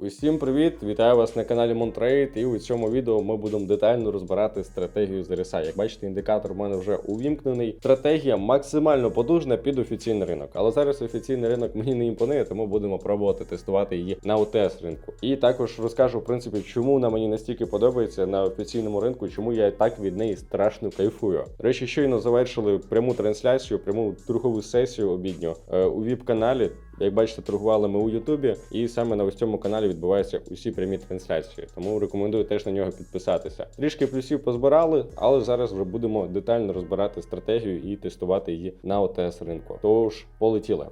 Усім привіт! Вітаю вас на каналі Монтрейд. І у цьому відео ми будемо детально розбирати стратегію з RSI. Як бачите, індикатор в мене вже увімкнений. Стратегія максимально подужна під офіційний ринок. Але зараз офіційний ринок мені не імпонує, тому будемо пробувати тестувати її на ОТС ринку. І також розкажу, в принципі, чому вона мені настільки подобається на офіційному ринку, чому я так від неї страшно кайфую. Речі, щойно завершили пряму трансляцію, пряму торгову сесію обідню е, у віп-каналі. Як бачите, торгували ми у Ютубі, і саме на ось цьому каналі відбуваються усі прямі трансляції. Тому рекомендую теж на нього підписатися. Трішки плюсів позбирали, але зараз вже будемо детально розбирати стратегію і тестувати її на ОТС ринку. Тож полетіли.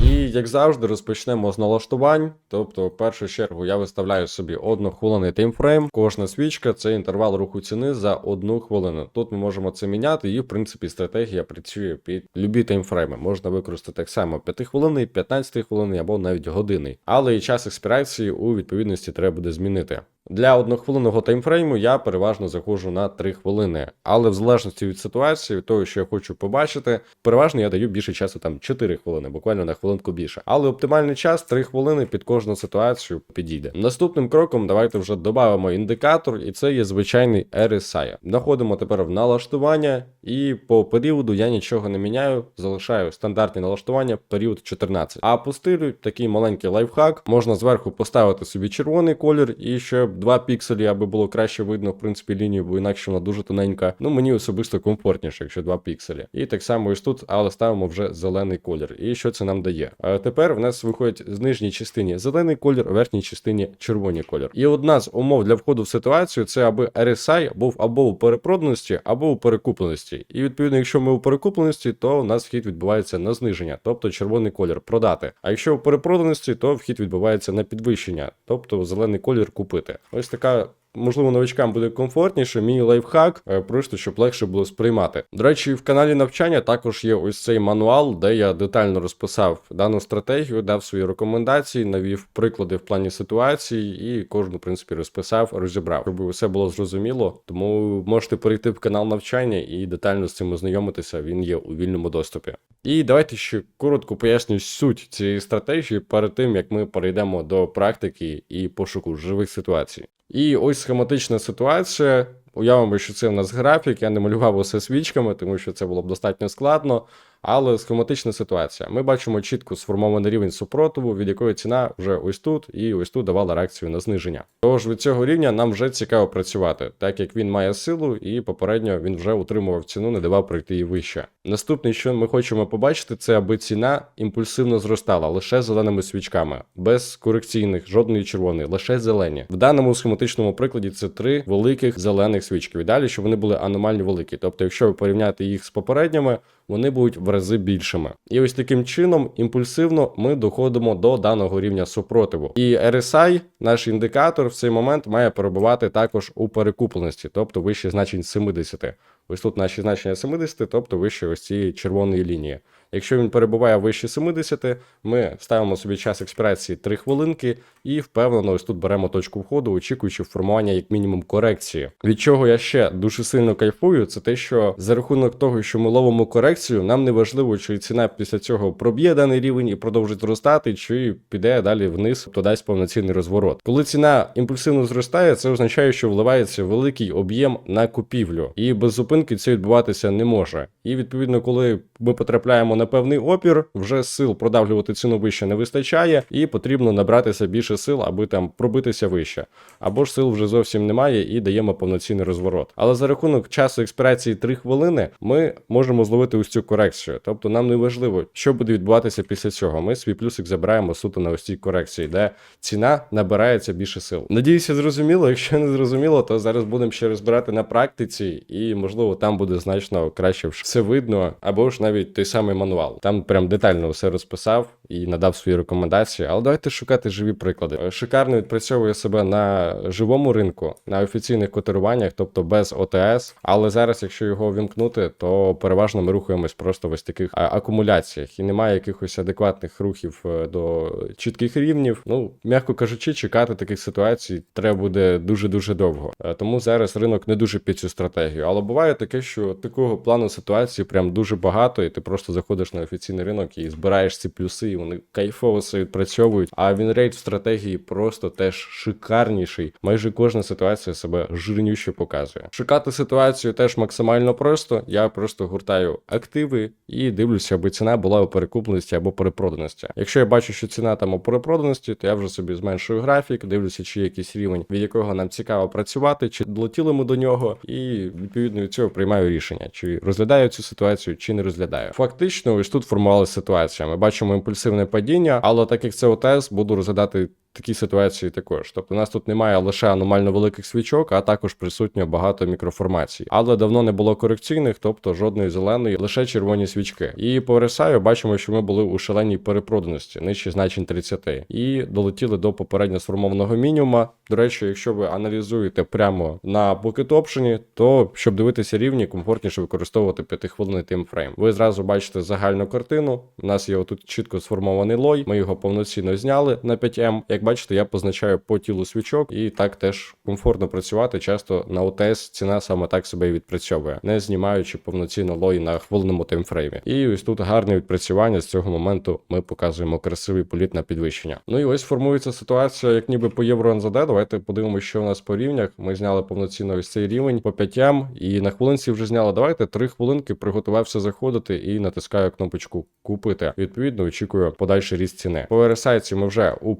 І як завжди, розпочнемо з налаштувань. Тобто, в першу чергу я виставляю собі однохвилинний таймфрейм. Кожна свічка це інтервал руху ціни за одну хвилину. Тут ми можемо це міняти, і в принципі стратегія працює під любі таймфрейми. Можна використати так само 5 хвилини, 15 хвилини або навіть години. Але і час експірації у відповідності треба буде змінити. Для однохвилинного таймфрейму я переважно заходжу на 3 хвилини, але в залежності від ситуації, від того, що я хочу побачити, переважно я даю більше часу, там 4 хвилини, буквально на хвилинку більше. Але оптимальний час 3 хвилини під кожну ситуацію підійде. Наступним кроком давайте вже додамо індикатор, і це є звичайний RSI. Находимо тепер в налаштування, і по періоду я нічого не міняю, залишаю стандартні налаштування, період 14. А по стилю такий маленький лайфхак. Можна зверху поставити собі червоний колір і щоб 2 пікселі, аби було краще видно, в принципі, лінію, бо інакше вона дуже тоненька. Ну мені особисто комфортніше, якщо 2 пікселі. І так само ось тут, але ставимо вже зелений колір. І що це нам дає? А тепер в нас виходить з нижній частині зелений колір, в верхній частині червоний колір. І одна з умов для входу в ситуацію це аби RSI був або у перепроданості, або у перекупленості. І відповідно, якщо ми у перекупленості, то у нас вхід відбувається на зниження, тобто червоний колір продати. А якщо у перепроданості, то вхід відбувається на підвищення, тобто зелений колір купити. Ось така. Можливо, новичкам буде комфортніше, мій лайфхак, е, просто щоб легше було сприймати. До речі, в каналі навчання також є ось цей мануал, де я детально розписав дану стратегію, дав свої рекомендації, навів приклади в плані ситуації і кожну, в принципі, розписав, розібрав, щоб все було зрозуміло. Тому можете перейти в канал навчання і детально з цим ознайомитися. Він є у вільному доступі. І давайте ще коротко поясню суть цієї стратегії перед тим, як ми перейдемо до практики і пошуку живих ситуацій. І ось схематична ситуація. Уявимо, що це в нас графік, я не малював усе свічками, тому що це було б достатньо складно. Але схематична ситуація. Ми бачимо чітко сформований рівень супротиву, від якої ціна вже ось тут і ось тут давала реакцію на зниження. Тож від цього рівня нам вже цікаво працювати, так як він має силу, і попередньо він вже утримував ціну, не давав пройти її вище. Наступне, що ми хочемо побачити, це аби ціна імпульсивно зростала лише зеленими свічками, без корекційних, жодної червоної, лише зелені. В даному схематичному прикладі це три великих зелених свічки. І далі, щоб вони були аномально великі. Тобто, якщо ви порівняти їх з попередніми, вони будуть в рази більшими. І ось таким чином імпульсивно ми доходимо до даного рівня супротиву. І RSI, наш індикатор, в цей момент має перебувати також у перекупленості, тобто вище значень 70. Ось тут наші значення 70, тобто вище ось цієї червоної лінії. Якщо він перебуває вище 70, ми ставимо собі час експірації 3 хвилинки і впевнено ось тут беремо точку входу, очікуючи формування як мінімум корекції. Від чого я ще дуже сильно кайфую, це те, що за рахунок того, що ми ловимо корекцію, нам не важливо, чи ціна після цього проб'є даний рівень і продовжить зростати, чи піде далі вниз, то дасть повноцінний розворот. Коли ціна імпульсивно зростає, це означає, що вливається великий об'єм на купівлю, і без зупинки це відбуватися не може. І відповідно, коли ми потрапляємо на певний опір, вже сил продавлювати ціну вище не вистачає, і потрібно набратися більше сил, аби там пробитися вище. Або ж сил вже зовсім немає і даємо повноцінний розворот. Але за рахунок часу експірації 3 хвилини ми можемо зловити ось цю корекцію. Тобто нам не важливо, що буде відбуватися після цього. Ми свій плюсик забираємо суто на ось цій корекції, де ціна набирається більше сил. Надіюся, зрозуміло. Якщо не зрозуміло, то зараз будемо ще розбирати на практиці, і можливо там буде значно краще все видно, або ж навіть той самий мануал. Там прям детально все розписав і надав свої рекомендації. Але давайте шукати живі приклади. Шикарно відпрацьовує себе на живому ринку, на офіційних котируваннях, тобто без ОТС. Але зараз, якщо його вімкнути, то переважно ми рухаємось просто в ось таких а, акумуляціях і немає якихось адекватних рухів е, до чітких рівнів. Ну, м'яко кажучи, чекати таких ситуацій треба буде дуже дуже довго. Е, Тому зараз ринок не дуже під цю стратегію. Але буває таке, що такого плану ситуації прям дуже багато, і ти просто заходиш заходиш на офіційний ринок і збираєш ці плюси, і вони кайфово все відпрацьовують. А вінрейт в стратегії просто теж шикарніший. Майже кожна ситуація себе жирнюще показує. Шукати ситуацію теж максимально просто. Я просто гуртаю активи і дивлюся, аби ціна була у перекупленості або перепроданості. Якщо я бачу, що ціна там у перепроданості, то я вже собі зменшую графік, дивлюся, чи є якийсь рівень, від якого нам цікаво працювати, чи долетіли ми до нього, і відповідно від цього приймаю рішення, чи розглядаю цю ситуацію, чи не розглядаю. Фактично, ось тут формувалася ситуація. Ми бачимо імпульсивне падіння, але так як це ОТС, буду розглядати. Такі ситуації також. Тобто, у нас тут немає лише аномально великих свічок, а також присутньо багато мікроформацій. Але давно не було корекційних, тобто жодної зеленої, лише червоні свічки. І по RSI бачимо, що ми були у шаленій перепроданості, нижче значень 30. І долетіли до попередньо сформованого мінімума. До речі, якщо ви аналізуєте прямо на Option, то щоб дивитися рівні, комфортніше використовувати 5-хвилинний таймфрейм. Ви зразу бачите загальну картину. У нас є отут чітко сформований лой. Ми його повноцінно зняли на 5М. Як бачите, я позначаю по тілу свічок, і так теж комфортно працювати. Часто на ОТС ціна саме так себе і відпрацьовує, не знімаючи повноцінно лой на хвилинному таймфреймі. І ось тут гарне відпрацювання. З цього моменту ми показуємо красивий політ на підвищення. Ну і ось формується ситуація, як ніби по євро НЗД. Давайте подивимося, що у нас по рівнях. Ми зняли повноцінно ось цей рівень по 5М, і на хвилинці вже зняли. Давайте три хвилинки приготувався заходити і натискаю кнопочку купити. Відповідно, очікую подальший ріст ціни. По RSI ми вже у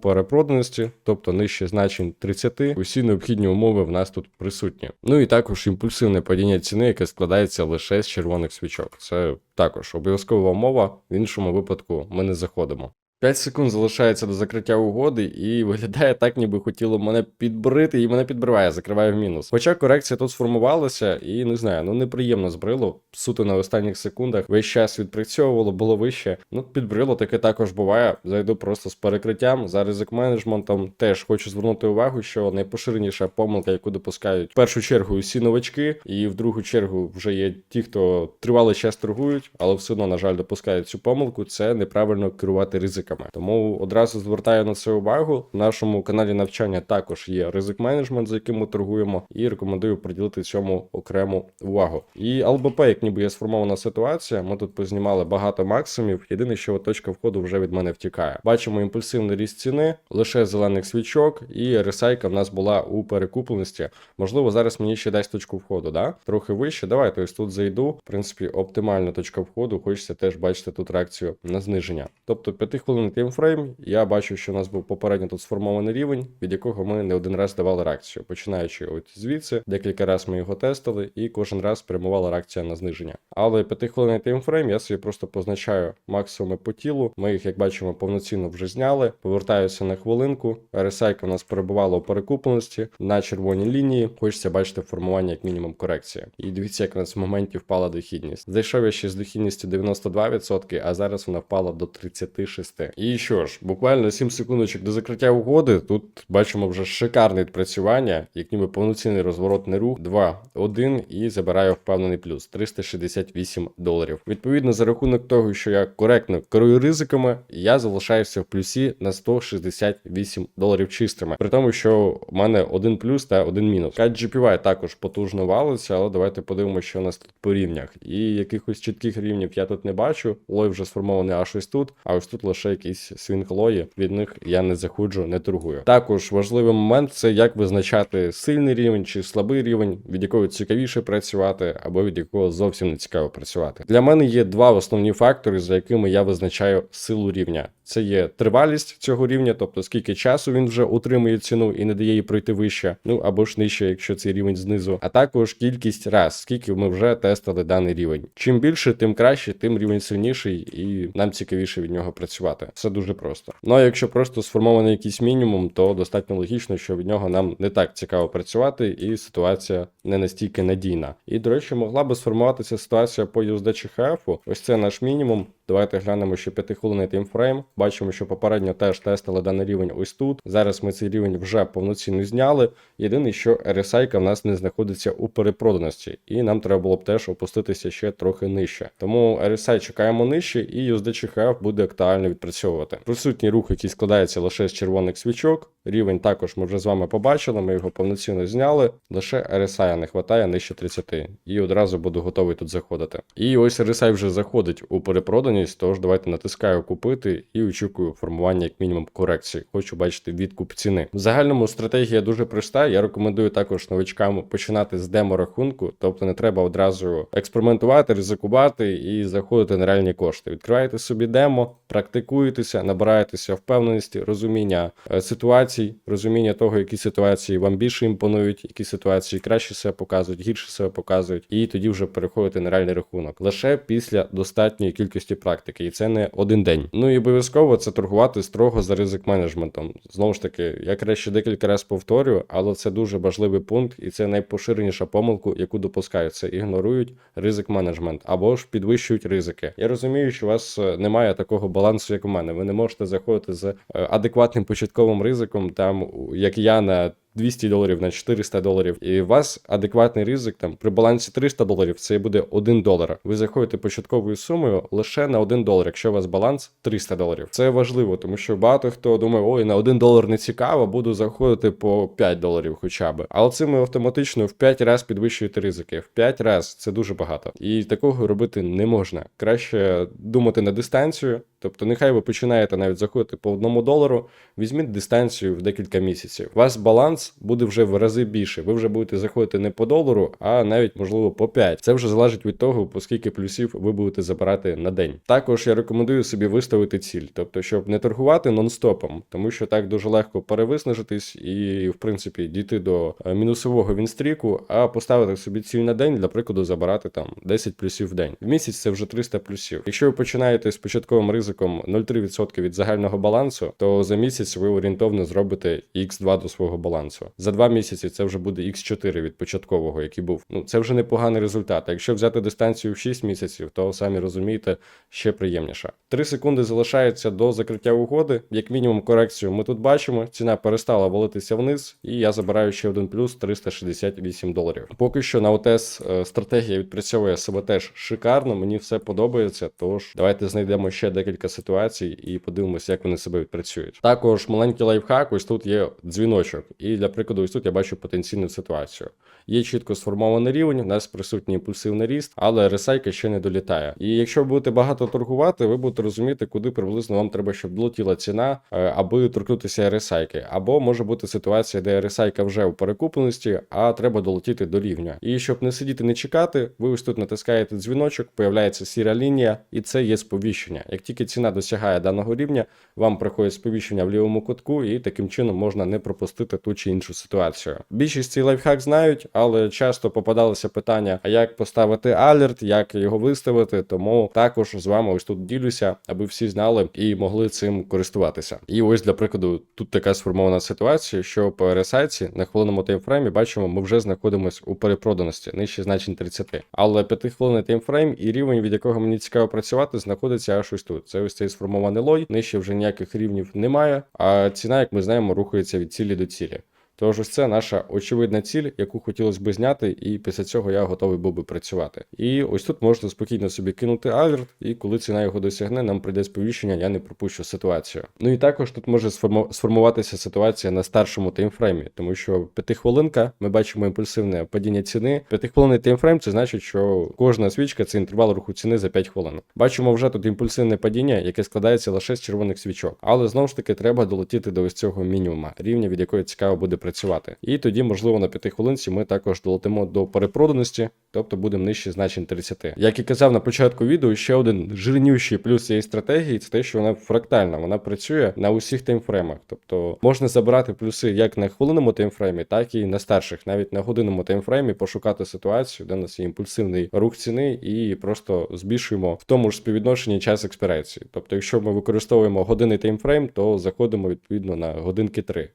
перепроданості, тобто нижче значень 30. Усі необхідні умови в нас тут присутні. Ну і також імпульсивне падіння ціни, яке складається лише з червоних свічок. Це також обов'язкова умова. В іншому випадку ми не заходимо. 5 секунд залишається до закриття угоди, і виглядає так, ніби хотіло мене підбрити, і мене підбриває, закриває в мінус. Хоча корекція тут сформувалася, і не знаю, ну неприємно збрило. Суто на останніх секундах весь час відпрацьовувало, було вище. Ну, підбрило, таке також буває. Зайду просто з перекриттям. За ризик менеджментом теж хочу звернути увагу, що найпоширеніша помилка, яку допускають в першу чергу усі новачки, і в другу чергу вже є ті, хто тривалий час торгують, але все одно, на жаль, допускають цю помилку. Це неправильно керувати ризиками. Тому одразу звертаю на це увагу. В нашому каналі навчання також є ризик менеджмент, за яким ми торгуємо, і рекомендую приділити цьому окрему увагу. І ЛБП, як ніби є сформована ситуація. Ми тут познімали багато максимумів. Єдине, що точка входу вже від мене втікає. Бачимо імпульсивний ріст ціни, лише зелених свічок, і ресайка в нас була у перекупленості. Можливо, зараз мені ще дасть точку входу, да? Трохи вище. Давайте ось тут зайду. В принципі, оптимальна точка входу. Хочеться теж бачити тут реакцію на зниження. Тобто 5 хвилин таймфрейм. Я бачу, що у нас був попередньо тут сформований рівень, від якого ми не один раз давали реакцію. Починаючи от звідси, декілька разів ми його тестили, і кожен раз спрямувала реакція на зниження. Але 5 хвилин таймфрейм я собі просто позначаю максимуми по тілу. Ми їх, як бачимо, повноцінно вже зняли. Повертаюся на хвилинку. RSI у нас перебувала у перекупленості на червоній лінії. Хочеться бачити формування як мінімум корекції. І дивіться, як у нас в моменті впала дохідність. Зайшов я ще з дохідністю 92%, а зараз вона впала до 36%. І що ж, буквально 7 секундочок до закриття угоди. Тут бачимо вже шикарне відпрацювання, як ніби повноцінний розворотний рух. 2, 1 і забираю впевнений плюс 368 доларів. Відповідно, за рахунок того, що я коректно керую ризиками, я залишаюся в плюсі на 168 доларів чистими. При тому, що в мене один плюс та один мінус. 5 GPY також потужно валиться, але давайте подивимося, що у нас тут по рівнях. І якихось чітких рівнів я тут не бачу. Лой вже сформований аж ось тут, а ось тут лише якісь свінг лої. Від них я не заходжу, не торгую. Також важливий момент це як визначати сильний рівень чи слабий рівень, від якого цікавіше працювати, або від якого зовсім не цікаво працювати. Для мене є два основні фактори, за якими я визначаю силу рівня. Це є тривалість цього рівня, тобто скільки часу він вже утримує ціну і не дає їй пройти вище, ну або ж нижче, якщо цей рівень знизу, а також кількість раз, скільки ми вже тестили даний рівень. Чим більше, тим краще, тим рівень сильніший, і нам цікавіше від нього працювати. Все дуже просто. Ну а якщо просто сформований якийсь мінімум, то достатньо логічно, що від нього нам не так цікаво працювати, і ситуація не настільки надійна. І до речі, могла би сформуватися ситуація по USD HF, Ось це наш мінімум. Давайте глянемо ще 5 хвилинний таймфрейм. Бачимо, що попередньо теж тестили даний рівень ось тут. Зараз ми цей рівень вже повноцінно зняли. Єдине, що RSI в нас не знаходиться у перепроданості, і нам треба було б теж опуститися ще трохи нижче. Тому RSI чекаємо нижче, і USD CHF буде актуально відпрацьовувати. Присутній рух, який складається лише з червоних свічок. Рівень також ми вже з вами побачили. Ми його повноцінно зняли. Лише RSI не вистачає нижче 30. І одразу буду готовий тут заходити. І ось RSI вже заходить у перепроданість, тож давайте натискаю купити і очікую формування як мінімум корекції. Хочу бачити відкуп ціни. В загальному стратегія дуже проста. Я рекомендую також новичкам починати з демо-рахунку, тобто не треба одразу експериментувати, ризикувати і заходити на реальні кошти. Відкриваєте собі демо, практикуєтеся, набираєтеся впевненості, розуміння е, ситуацій, розуміння того, які ситуації вам більше імпонують, які ситуації краще себе показують, гірше себе показують, і тоді вже переходити на реальний рахунок лише після достатньої кількості практики, і це не один день. Ну і обов'язково це торгувати строго за ризик менеджментом. Знову ж таки, я краще декілька разів повторюю, але це дуже важливий пункт, і це найпоширеніша помилка, яку допускають. Це ігнорують ризик менеджмент або ж підвищують ризики. Я розумію, що у вас е, немає такого балансу, як у мене. Ви не можете заходити з е, адекватним початковим ризиком, там як я на 200 доларів на 400 доларів, і у вас адекватний ризик там при балансі 300 доларів це буде 1 долар. Ви заходите початковою сумою лише на 1 долар, якщо у вас баланс 300 доларів. Це важливо, тому що багато хто думає, ой, на 1 долар не цікаво, буду заходити по 5 доларів хоча б. Але цим ви автоматично в 5 разів підвищуєте ризики. В 5 разів це дуже багато. І такого робити не можна. Краще думати на дистанцію. Тобто, нехай ви починаєте навіть заходити по одному долару, візьміть дистанцію в декілька місяців. У вас баланс буде вже в рази більше. Ви вже будете заходити не по долару, а навіть можливо по 5. Це вже залежить від того, по скільки плюсів ви будете забирати на день. Також я рекомендую собі виставити ціль, тобто, щоб не торгувати нон-стопом, тому що так дуже легко перевиснажитись і, в принципі, дійти до е, мінусового вінстріку, а поставити собі ціль на день, для прикладу, забирати там 10 плюсів в день. В місяць це вже 300 плюсів. Якщо ви починаєте з початковим ризиком 0,3% від загального балансу, то за місяць ви орієнтовно зробите x2 до свого балансу. За два місяці це вже буде x4 від початкового, який був. Ну це вже непоганий результат. Якщо взяти дистанцію в 6 місяців, то самі розумієте, ще приємніше. 3 секунди залишається до закриття угоди. Як мінімум, корекцію ми тут бачимо. Ціна перестала валитися вниз, і я забираю ще один плюс 368 доларів. Поки що на ОТС е, стратегія відпрацьовує себе теж шикарно. Мені все подобається. Тож давайте знайдемо ще декілька ситуацій і подивимося, як вони себе відпрацюють. Також маленький лайфхак. Ось тут є дзвіночок, і для прикладу, ось тут я бачу потенційну ситуацію. Є чітко сформований рівень, у нас присутній імпульсивний ріст, але ресайка ще не долітає. І якщо будете багато торгувати, ви будете розуміти, куди приблизно вам треба, щоб долетіла ціна, е, аби торкнутися ресайки. Або може бути ситуація, де ресайка вже у перекупленості, а треба долетіти до рівня. І щоб не сидіти, не чекати, ви ось тут натискаєте дзвіночок, появляється сіра лінія, і це є сповіщення. Як тільки ціна досягає даного рівня, вам приходить сповіщення в лівому кутку, і таким чином можна не пропустити ту чи іншу ситуацію. Більшість цей лайфхак знають, але часто попадалися питання: а як поставити алерт, як його виставити. Тому також з вами ось тут ділюся, аби всі знали і могли цим користуватися. І ось для прикладу, тут така сформована ситуація, що по RSI на хвилинному таймфреймі бачимо, ми вже знаходимося у перепроданості нижче значень 30. Але 5 хвилинний таймфрейм і рівень, від якого мені цікаво працювати, знаходиться аж ось тут. Це ось цей сформований лой, нижче вже ніяких рівнів немає. А ціна, як ми знаємо, рухається від цілі до цілі. Тож ось це наша очевидна ціль, яку хотілося б зняти, і після цього я готовий був би працювати. І ось тут можна спокійно собі кинути алерт, і коли ціна його досягне, нам прийде сповіщення, я не пропущу ситуацію. Ну і також тут може сформуватися ситуація на старшому таймфреймі, тому що п'ятихвилинка, ми бачимо імпульсивне падіння ціни. П'ятихвилинний таймфрейм це значить, що кожна свічка це інтервал руху ціни за 5 хвилин. Бачимо вже тут імпульсивне падіння, яке складається лише з червоних свічок. Але знову ж таки треба долетіти до ось цього мінімума, рівня, від якої цікаво буде працювати. І тоді, можливо, на п'ятихвилинці ми також долетимо до перепроданості, тобто будемо нижче значень 30. Як і казав на початку відео, ще один жирнющий плюс цієї стратегії це те, що вона фрактальна, вона працює на усіх таймфреймах. Тобто можна забирати плюси як на хвилинному таймфреймі, так і на старших, навіть на годинному таймфреймі, пошукати ситуацію, де у нас є імпульсивний рух ціни, і просто збільшуємо в тому ж співвідношенні час експірації. Тобто, якщо ми використовуємо годинний таймфрейм, то заходимо відповідно на годинки 3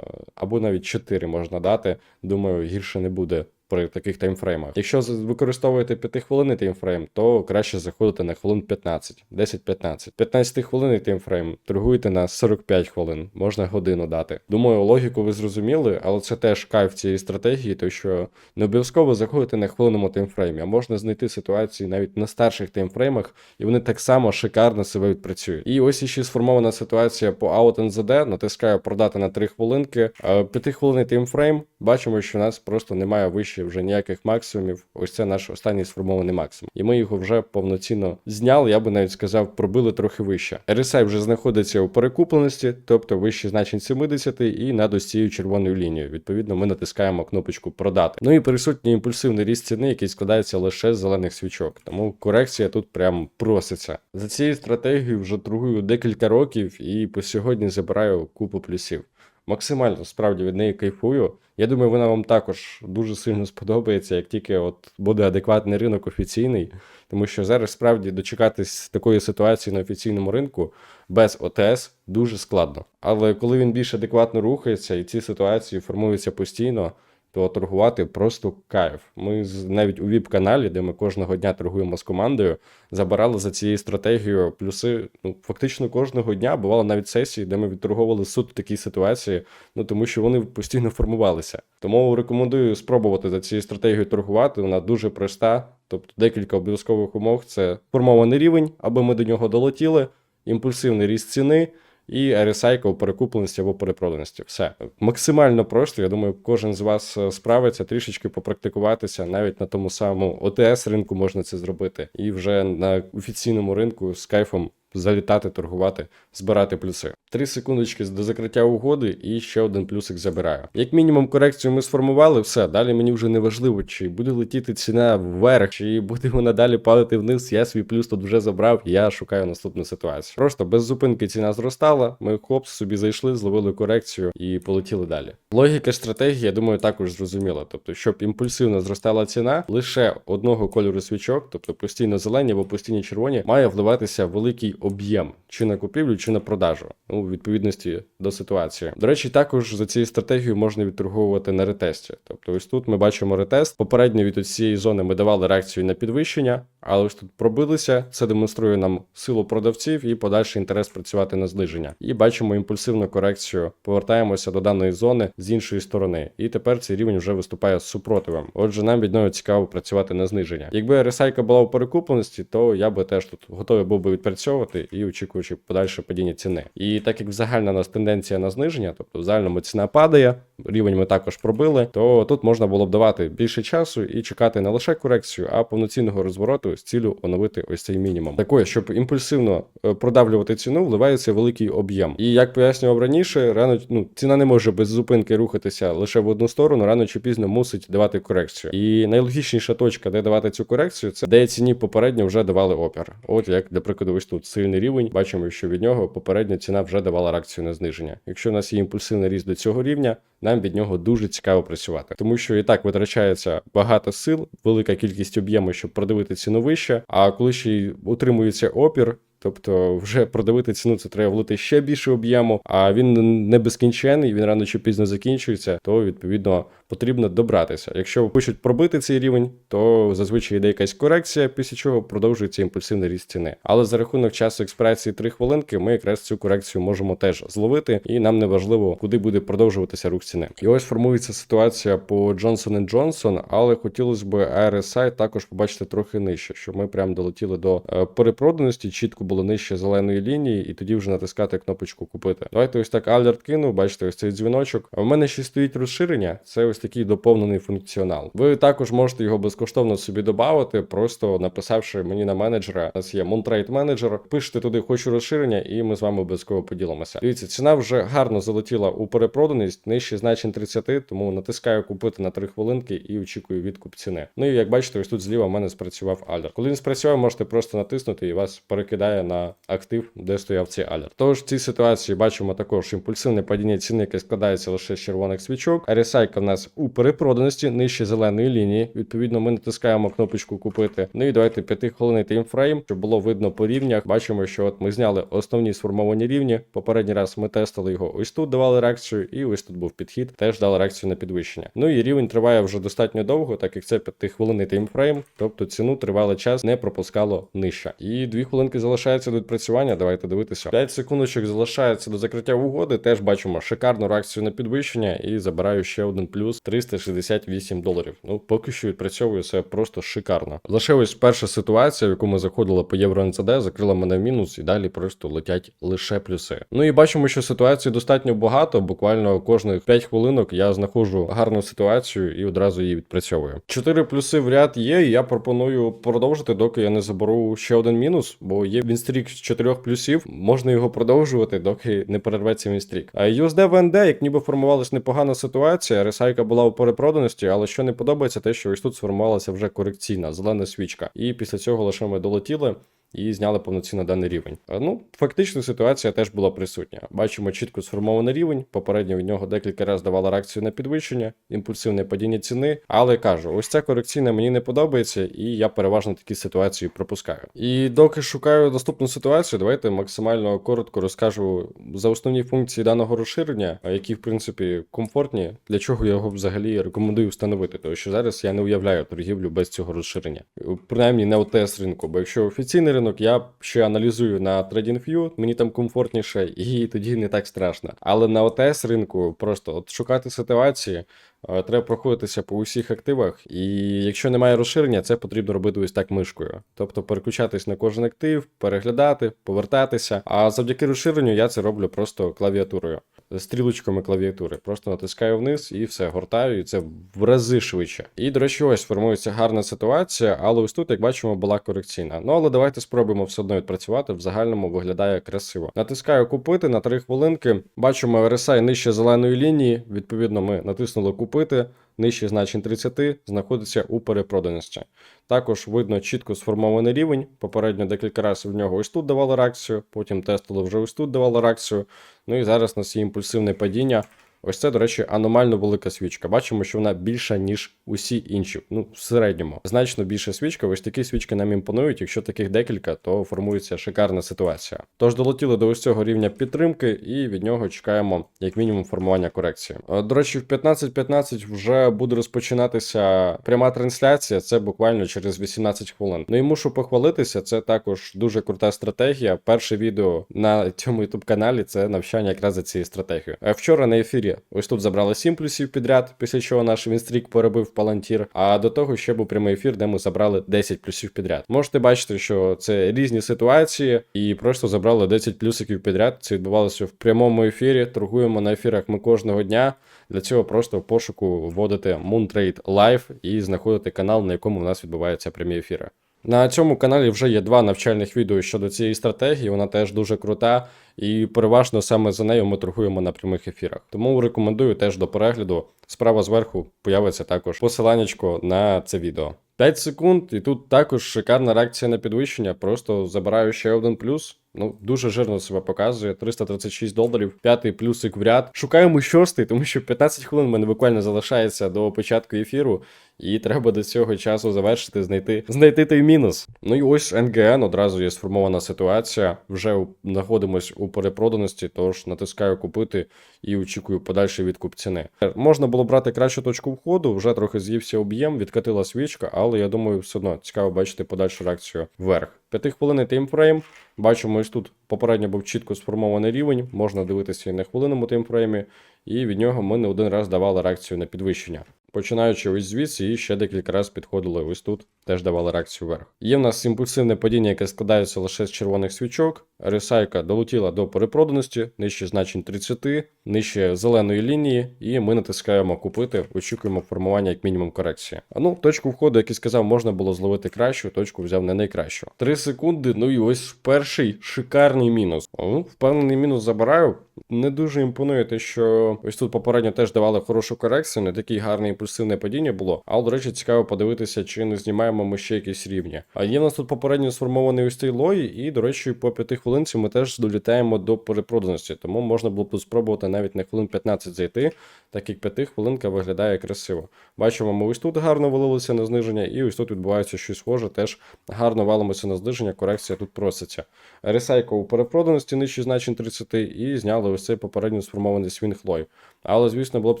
або навіть 4 можна дати. Думаю, гірше не буде при таких таймфреймах. Якщо використовуєте 5 хвилинний таймфрейм, то краще заходити на хвилин 15, 10-15. 15 хвилинний таймфрейм торгуйте на 45 хвилин, можна годину дати. Думаю, логіку ви зрозуміли, але це теж кайф цієї стратегії, то що не обов'язково заходити на хвилинному таймфреймі, а можна знайти ситуації навіть на старших таймфреймах, і вони так само шикарно себе відпрацюють. І ось іще сформована ситуація по Out NZD, натискаю продати на 3 хвилинки. 5 хвилинний таймфрейм, бачимо, що у нас просто немає вище вже ніяких максимумів. Ось це наш останній сформований максимум. І ми його вже повноцінно зняли, я би навіть сказав, пробили трохи вище. RSI вже знаходиться у перекупленості, тобто вище значень 70 і над ось цією червоною лінією. Відповідно, ми натискаємо кнопочку продати. Ну і присутній імпульсивний ріст ціни, який складається лише з зелених свічок. Тому корекція тут прям проситься. За цією стратегією вже торгую декілька років і по сьогодні забираю купу плюсів. Максимально справді від неї кайфую. Я думаю, вона вам також дуже сильно сподобається, як тільки от буде адекватний ринок офіційний, тому що зараз справді дочекатись такої ситуації на офіційному ринку без ОТС дуже складно. Але коли він більш адекватно рухається і ці ситуації формуються постійно, то торгувати просто кайф. Ми навіть у віп-каналі, де ми кожного дня торгуємо з командою, забирали за цією стратегією плюси. Ну фактично кожного дня бувало навіть сесії, де ми відторговували суд в такій ситуації, ну тому що вони постійно формувалися. Тому рекомендую спробувати за цією стратегією торгувати. Вона дуже проста. Тобто декілька обов'язкових умов: це формований рівень, аби ми до нього долетіли, імпульсивний ріст ціни. І ресайкл перекупленості або перепроданості. Все максимально просто. Я думаю, кожен з вас е, справиться трішечки попрактикуватися. Навіть на тому самому ОТС ринку можна це зробити, і вже на офіційному ринку з кайфом залітати, торгувати, збирати плюси. Три секундочки до закриття угоди, і ще один плюсик забираю. Як мінімум, корекцію ми сформували, все. Далі мені вже не важливо, чи буде летіти ціна вверх, чи буде вона далі падати вниз. Я свій плюс тут вже забрав. Я шукаю наступну ситуацію. Просто без зупинки ціна зростала. Ми хопс собі зайшли, зловили корекцію і полетіли далі. Логіка стратегії, я думаю, також зрозуміла. Тобто, щоб імпульсивно зростала ціна, лише одного кольору свічок, тобто постійно зелені або постійно червоні, має вливатися великий об'єм чи на купівлю, чи на продажу. Ну, у відповідності до ситуації. До речі, також за цією стратегією можна відторговувати на ретесті. Тобто, ось тут ми бачимо ретест. Попередньо від цієї зони ми давали реакцію на підвищення, але ось тут пробилися. Це демонструє нам силу продавців і подальший інтерес працювати на зниження. І бачимо імпульсивну корекцію. Повертаємося до даної зони з іншої сторони. І тепер цей рівень вже виступає з супротивом. Отже, нам від нього цікаво працювати на зниження. Якби RSI була у перекупленості, то я би теж тут готовий був би відпрацьовувати і очікуючи подальше падіння ціни. І так як загальна у нас тенденція на зниження, тобто в загальному ціна падає, рівень ми також пробили, то тут можна було б давати більше часу і чекати не лише корекцію, а повноцінного розвороту з цілю оновити ось цей мінімум. Такое, щоб імпульсивно е, продавлювати ціну, вливається великий об'єм. І як пояснював раніше, рано ну ціна не може без зупинки рухатися лише в одну сторону, рано чи пізно мусить давати корекцію. І найлогічніша точка, де давати цю корекцію, це де ціні попередньо вже давали опір. От як для прикладу, ось тут сильний рівень. Бачимо, що від нього попередня ціна вже давала реакцію на зниження. Якщо у нас є імпульсивний ріст до цього рівня, нам від нього дуже цікаво працювати, тому що і так витрачається багато сил, велика кількість об'єму, щоб продавити ціну вище. А коли ще й утримується опір. Тобто, вже продавити ціну це треба влити ще більше об'єму, а він не безкінчений, він рано чи пізно закінчується, то відповідно потрібно добратися. Якщо хочуть пробити цей рівень, то зазвичай йде якась корекція, після чого продовжується імпульсивний ріст ціни. Але за рахунок часу експресії 3 хвилинки, ми якраз цю корекцію можемо теж зловити, і нам не важливо, куди буде продовжуватися рух ціни. І ось формується ситуація по Johnson Johnson, але хотілося б RSI також побачити трохи нижче, щоб ми прям долетіли до е, перепроданості, чітко було нижче зеленої лінії, і тоді вже натискати кнопочку купити. Давайте ось так алерт кину, бачите, ось цей дзвіночок. А в мене ще стоїть розширення. Це ось такий доповнений функціонал. Ви також можете його безкоштовно собі додати, просто написавши мені на менеджера. У нас є Montrade менеджер. Пишете туди хочу розширення, і ми з вами обов'язково поділимося. Дивіться, ціна вже гарно залетіла у перепроданість, нижче значень 30, тому натискаю купити на 3 хвилинки і очікую відкуп ціни. Ну і як бачите, ось тут зліва в мене спрацював алерт. Коли він спрацював, можете просто натиснути і вас перекидає на актив, де стояв цей алерт. Тож в цій ситуації бачимо також імпульсивне падіння ціни, яке складається лише з червоних свічок. RSI в нас у перепроданості нижче зеленої лінії. Відповідно, ми натискаємо кнопочку купити. Ну і давайте 5 хвилин таймфрейм, щоб було видно по рівнях. Бачимо, що от ми зняли основні сформовані рівні. Попередній раз ми тестили його ось тут, давали реакцію, і ось тут був підхід, теж дали реакцію на підвищення. Ну і рівень триває вже достатньо довго, так як це 5 хвилин таймфрейм, тобто ціну тривалий час не пропускало нижче. І 2 хвилинки залишається до відпрацювання. Давайте дивитися. 5 секундочок залишається до закриття угоди. Теж бачимо шикарну реакцію на підвищення і забираю ще один плюс 368 доларів. Ну поки що відпрацьовую це просто шикарно. Лише ось перша ситуація, в яку ми заходили по євро НЦД, закрила мене в мінус, і далі просто летять лише плюси. Ну і бачимо, що ситуацій достатньо багато. Буквально кожних 5 хвилинок я знаходжу гарну ситуацію і одразу її відпрацьовую. Чотири плюси в ряд є. і Я пропоную продовжити, доки я не заберу ще один мінус, бо є вінстрік з чотирьох плюсів. Можна його продовжувати, доки не перерветься вінстрік. А USD ВНД, як ніби формувалась непогана ситуація. Ресайка була у перепроданості, але що не подобається, те, що ось тут сформувалася вже корекційна зелена свічка. І після цього лише ми долетіли. І зняли повноцінно даний рівень. Ну, фактично, ситуація теж була присутня. Бачимо чітко сформований рівень. Попередньо від нього декілька разів давала реакцію на підвищення, імпульсивне падіння ціни. Але кажу, ось ця корекційна мені не подобається, і я переважно такі ситуації пропускаю. І доки шукаю наступну ситуацію, давайте максимально коротко розкажу за основні функції даного розширення, які в принципі комфортні, для чого я його взагалі рекомендую встановити. Тому що зараз я не уявляю торгівлю без цього розширення, принаймні не ОТС ринку. Бо якщо офіційний ринок, я ще аналізую на TradingView, мені там комфортніше, і тоді не так страшно. Але на ОТС ринку просто от шукати ситуації. е, Треба проходитися по усіх активах, і якщо немає розширення, це потрібно робити ось так мишкою. Тобто переключатись на кожен актив, переглядати, повертатися. А завдяки розширенню я це роблю просто клавіатурою, стрілочками клавіатури. Просто натискаю вниз і все, гортаю, і це в рази швидше. І, до речі, ось формується гарна ситуація, але ось тут, як бачимо, була корекційна. Ну але давайте спробуємо все одно відпрацювати. В загальному виглядає красиво. Натискаю купити на 3 хвилинки. Бачимо RSI нижче зеленої лінії. Відповідно, ми натиснули купити. Нижче значень 30 знаходиться у перепроданості. Також видно чітко сформований рівень. Попередньо декілька разів в нього ось тут давали реакцію, потім тестили вже ось тут давали реакцію. Ну і зараз нас є імпульсивне падіння. Ось це, до речі, аномально велика свічка. Бачимо, що вона більша, ніж усі інші. Ну, в середньому. Значно більша свічка. Ось такі свічки нам імпонують. Якщо таких декілька, то формується шикарна ситуація. Тож долетіли до ось цього рівня підтримки, і від нього чекаємо як мінімум формування корекції. Е, До речі, в 15.15 вже буде розпочинатися пряма трансляція. Це буквально через 18 хвилин. Ну і мушу похвалитися. Це також дуже крута стратегія. Перше відео на цьому youtube каналі це навчання якраз за цією стратегією. А вчора на ефірі ось тут забрали 7 плюсів підряд, після чого наш Вінстрік перебив палантір. А до того ще був прямий ефір, де ми забрали 10 плюсів підряд. Можете бачити, що це різні ситуації, і просто забрали 10 плюсиків підряд. Це відбувалося в прямому ефірі. Торгуємо на ефірах ми кожного дня. Для цього просто в пошуку вводите Moontrade Live і знаходите канал, на якому у нас відбуваються прямі ефіри. На цьому каналі вже є два навчальних відео щодо цієї стратегії. Вона теж дуже крута, і переважно саме за нею ми торгуємо на прямих ефірах. Тому рекомендую теж до перегляду. Справа зверху появиться також посиланнячко на це відео. 5 секунд, і тут також шикарна реакція на підвищення. Просто забираю ще один плюс. Ну, дуже жирно себе показує. 336 доларів, п'ятий плюсик в ряд. Шукаємо шостий, тому що 15 хвилин в мене буквально залишається до початку ефіру, і треба до цього часу завершити, знайти знайти той мінус. Ну і ось НГН одразу є сформована ситуація. Вже знаходимось у перепроданості, тож натискаю купити і очікую подальший відкуп ціни. Можна було брати кращу точку входу, вже трохи з'ївся об'єм, відкатила свічка, але я думаю, все одно цікаво бачити подальшу реакцію вверх. П'ятихвилинний таймфрейм. Бачимо, ось тут попередньо був чітко сформований рівень, можна дивитися і на хвилинному таймфреймі, і від нього ми не один раз давали реакцію на підвищення. Починаючи ось звідси, і ще декілька разів підходили ось тут, теж давали реакцію вверх. Є в нас імпульсивне падіння, яке складається лише з червоних свічок. Ресайка долетіла до перепроданості, нижче значень 30, нижче зеленої лінії, і ми натискаємо купити, очікуємо формування як мінімум корекції. А ну, точку входу, як і сказав, можна було зловити кращу, точку взяв не найкращу. 3 секунди, ну і ось перший шикарний мінус. Ну, впевнений мінус забираю. Не дуже імпонує те, що ось тут попередньо теж давали хорошу корекцію, не такий гарне імпульсивне падіння було. Але, до речі, цікаво подивитися, чи не знімаємо відфармимо ще якісь рівні. А є в нас тут попередньо сформований ось цей лой, і, до речі, по п'яти хвилинці ми теж долітаємо до перепроданості, тому можна було б спробувати навіть на хвилин 15 зайти, так як п'яти хвилинка виглядає красиво. Бачимо, ми ось тут гарно валилися на зниження, і ось тут відбувається щось схоже, теж гарно валимося на зниження, корекція тут проситься. Ресайкл у перепроданості нижче значень 30 і зняли ось цей попередньо сформований свінг-лой. Але, звісно, було б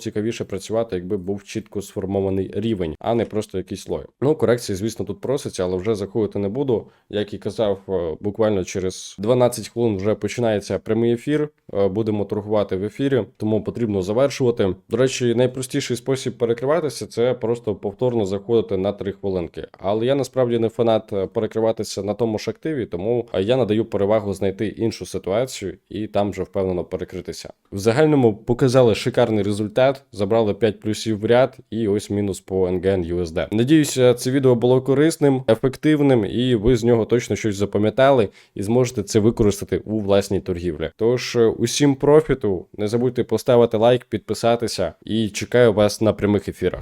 цікавіше працювати, якби був чітко сформований рівень, а не просто якийсь лой. Ну, корекції, звісно, тут проситься, але вже заходити не буду. Як і казав, е, буквально через 12 хвилин вже починається прямий ефір. Е, Будемо торгувати в ефірі, тому потрібно завершувати. До речі, найпростіший спосіб перекриватися це просто повторно заходити на 3 хвилинки. Але я насправді не фанат е, перекриватися на тому ж активі, тому я надаю перевагу знайти іншу ситуацію і там вже впевнено перекритися. В загальному показали шикарний результат, забрали 5 плюсів в ряд, і ось мінус по NGN USD. Надіюся, це відео було корисним, ефективним, і ви з нього точно щось запам'ятали і зможете це використати у власній торгівлі. Тож е, усім профіту, не забудьте поставити лайк, підписатися і чекаю вас на прямих ефірах.